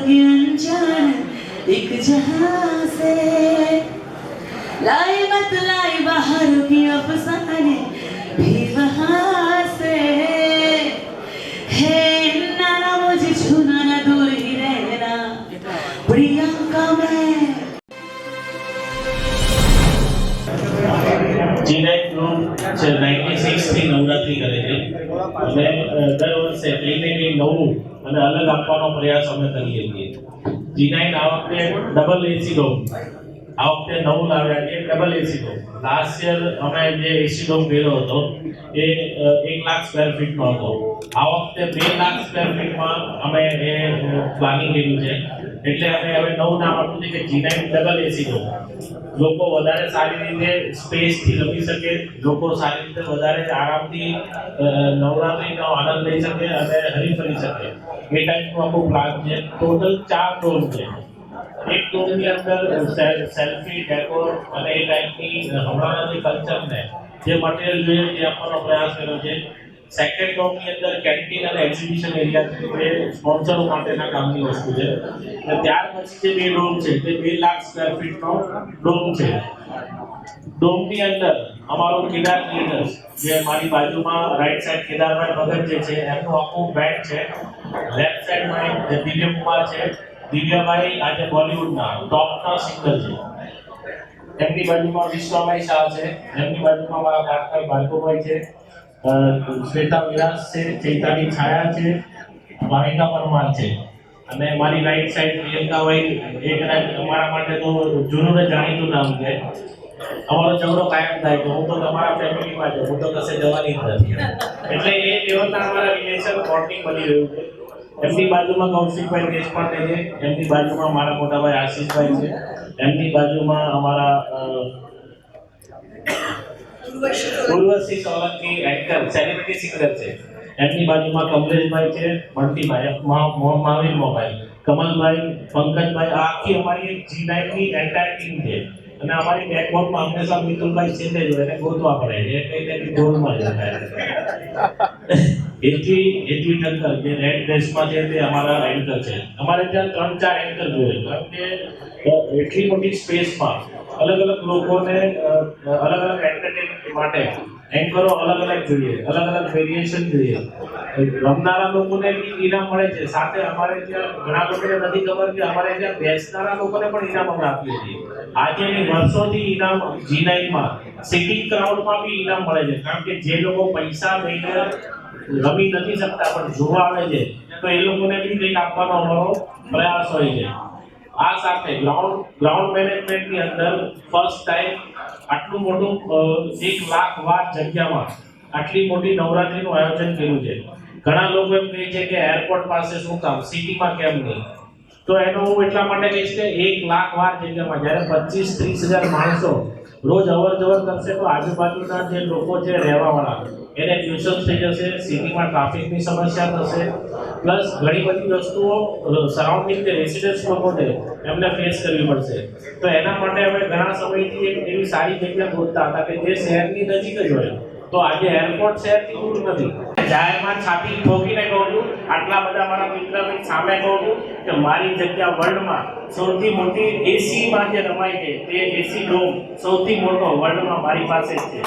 की अनजान एक जहां से लाई बतलाई बाहर की अफसाने भी वहां से है नाना मुझे छूना ना दूर ही रहना प्रियंका मैं જીનાઈ ગ્રુપ છે નાઇન્ટી સિક્સથી નવરાત્રિ કરે છે અને અ, દર વર્ષે કંઈ ને કંઈ નવું અને અલગ આપવાનો પ્રયાસ અમે કરીએ છીએ. જીનાઈન આ વખતે ડબલ એસી ડોમ આ વખતે નવું લાવ્યા છે double AC dome last year અમે જે એસી ડોમ કર્યો હતો, એ એક લાખ સ્ક્વેર ફીટનો હતો. આ વખતે બે લાખ સ્ક્વેર ફીટમાં અમે એ પ્લાનિંગ કર્યું છે. એટલે અમે હવે નવું નામ આપ્યું છે કે જીનાઈન ડબલ એસી ડોમ લોકો વધારે સારી રીતે સ્પેસથી રમી શકે, લોકો સારી રીતે વધારે આરામથી નવરાત્રીનો આનંદ લઈ શકે અને હરી ફરી શકે. એ ટાઈપનું આખું પ્લાન છે. ટોટલ ચાર ડોમ છે. એક ડોમની અંદર સેલ્ફી ડેકોર અને એ ટાઈપની હમણાંના જે કલ્ચરને જે મટીરિયલ જોઈએ તે આપવાનો પ્રયાસ કર્યો છે. સેકન્ડ ડોમની અંદર કેન્ટીન અને એક્ઝિબિશન એરિયા છે. જે સ્પોન્સરો માટેના કામની વસ્તુ છે. અને ત્યાર પછી જે બે ડોમ છે, તે બે લાખ સ્ક્વેર ફીટનો ડોમ છે. ડોમની અંદર, અમારો કેદાર ક્રિએટર્સ જે મારી બાજુમાં રાઈટ સાઈડ કેદારભાઈ ભગત જે છે, એમનું આખું બેન્ડ છે. લેફ્ટ સાઈડમાં દિવ્ય કુમાર છે. દિવ્યાભાઈ આજે બોલિવૂડના ટોપના સિંગર છે. એમની બાજુમાં વિશ્વભાઈ શાહ છે. એમની બાજુમાં મારા પાર્ટનર ભાર્ગવભાઈ છે. શ્વેતા વિલાસ છે ચૈતાની છાયા છે ભાવિકા પરમાર છે. અને મારી રાઈટ સાઈડ પ્રિયંકાભાઈ એક રાઈટ અમારા માટે તો જૂનું ને જાણીતું નામ છે. અમારો ઝઘડો કાયમ થાય કે હું તો તમારા ફેમિલીમાં છું. હું તો કશે જવાની નથી. એટલે એ લેવલના અમારા રિલેશન બોન્ડિંગ બની રહ્યું છે. એમની બાજુમાં કૌશિકભાઈ દેશપાંડે છે. એમની બાજુમાં મારા મોટાભાઈ આશીષભાઈ છે. એમની બાજુમાં અમારા Urvashi Solanki anchor celebrity singer છે. એમની બાજુમાં કમલેશભાઈ છે બંટીભાઈ મહા- મહા- મહાવીર મોભાઈ કમલભાઈ, પંકજભાઈ, આ આખી અમારી જી નાઇનની એન્ટાયર ટીમ છે. અને અમારી બેકબોર્ડમાં હંમેશા મિતુલભાઈ છે જ એને ગોતવા પડે એ કઈ કઈ ગોલમાં જ એટલી એટલી ટક્કર જે રેડ ડ્રેસમાં છે તે અમારા એન્કર છે. અમારે ત્યાં ત્રણ, ચાર એન્કર જોઈએ કારણ કે એટલી મોટી સ્પેસમાં અલગ અલગ લોકોને અલગ અલગ માટે એન્કરો અલગ અલગ જોઈએ અલગ અલગ વેરિએશન જોઈએ. રમનારા લોકોને બી ઇનામ મળે છે. સાથે અમારે ત્યાં ઘણા લોકોને નથી ખબર કે અમારે ત્યાં બેસનારા લોકોને પણ ઇનામ અમે આપીએ છીએ. આજે નહીં, વર્ષોથી ઇનામ જી નાઇનમાં સિટિંગ ક્રાઉડમાં બી ઇનામ મળે છે. કારણ કે જે લોકો પૈસા લઈને રમી નથી શકતા પણ જોવા આવે છે તો એ લોકોને બી કંઈક આપવાનો અમારો પ્રયાસ હોય છે. આ સાથે ગ્રાઉન્ડ ગ્રાઉન્ડ મેનેજમેન્ટની અંદર ફર્સ્ટ ટાઈમ આટલું મોટું એક લાખ વાર જગ્યામાં આટલી મોટી નવરાત્રીનું આયોજન કર્યું છે. ઘણા લોકો એમ કહે છે કે એરપોર્ટ પાસે શું કામ સિટીમાં કેમ નહીં? તો એનો હું એટલા માટે કહીશ કે એક લાખ વાર જગ્યામાં જ્યારે પચીસ, ત્રીસ હજાર માણસો રોજ અવર જવર કરશે તો આજુબાજુના જે લોકો છે રહેવાવાળા, એને ન્યુસન્સ થઈ જશે, સિટીમાં ટ્રાફિકની સમસ્યા થશે, પ્લસ ઘણી બધી વસ્તુઓ સરાઉન્ડિંગ જે રેસિડન્સ લોકો છે, એમને ફેસ કરવી પડશે. તો એના માટે અમે ઘણા સમયથી એક એવી સારી જગ્યા ગોતતા હતા કે જે શહેરની નજીક જ હોય. તો આજે એરપોર્ટ શહેરથી દૂર નથી. જાહેરમાં છાપી ઠોકીને કહું છું, આટલા બધા મારા મિત્ર સામે કહું છું કે મારી જગ્યા વર્લ્ડમાં સૌથી મોટી એસીમાં જે રમાય છે, તે એસી ડોમ સૌથી મોટો વર્લ્ડમાં મારી પાસે જ છે.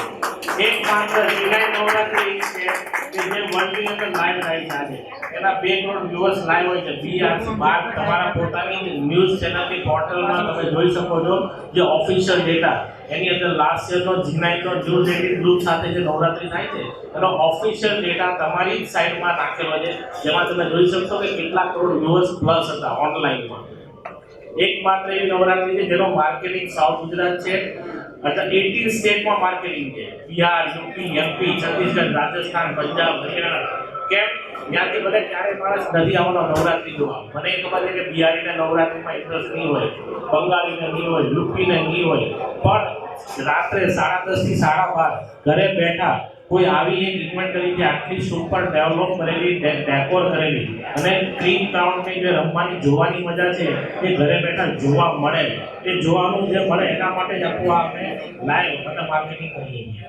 એક માત્ર જુલાઈ નવરાત્રી છે કે જે વર્લ્ડની અંદર લાઈવ થાય એના બે કરોડ વ્યુઅર્સ લાઈવ હોય છે. બીઆરસી બાર તમારા પોતાની ન્યૂઝ ચેનલની પોર્ટલમાં તમે જોઈ શકો છો જે ઓફિશિયલ ડેટા એની અંદર લાસ્ટ યરનો જીનાઈનો જૂન એટીન ગ્રુપ સાથે જે નવરાત્રી થાય છે, એનો ઓફિશિયલ ડેટા તમારી જ સાઇટમાં નાખેલો છે. જેમાં તમે જોઈ શકશો કે કેટલા કરોડ વ્યુઅર્સ પ્લસ હતા ઓનલાઈનમાં એક માત્ર એવી નવરાત્રી છે જેનો માર્કેટિંગ સાઉથ ગુજરાત છે. અથવા એટીન સ્ટેટમાં માર્કેટિંગ છે. Bihar, UP, MP, Chhattisgarh, Rajasthan, Punjab, Haryana. કેમ? ત્યાંથી ભલે ક્યારે માણસ નથી આવવાનો નવરાત્રી જોવા મને એ ખબર છે કે બિહારીને નવરાત્રીમાં ઇન્ટરેસ્ટ નહીં હોય, બંગાળીને નહીં હોય, યુપીને નહીં હોય. પણ રાત્રે સાડા દસથી સાડા બાર ઘરે બેઠા કોઈ આવી એક ઇન્વેન્ટરી જે આટલી સુપર ડેવલપ કરેલી ડેકોર કરેલી. અને ક્રીમ ગ્રાઉન્ડની જે રમવાની, જોવાની મજા છે, એ ઘરે બેઠા જોવા મળે. એ જોવાનું જે મળે, એના માટે જ આખું આપણે લાઈવ અને માર્કેટિંગ કરીએ છીએ.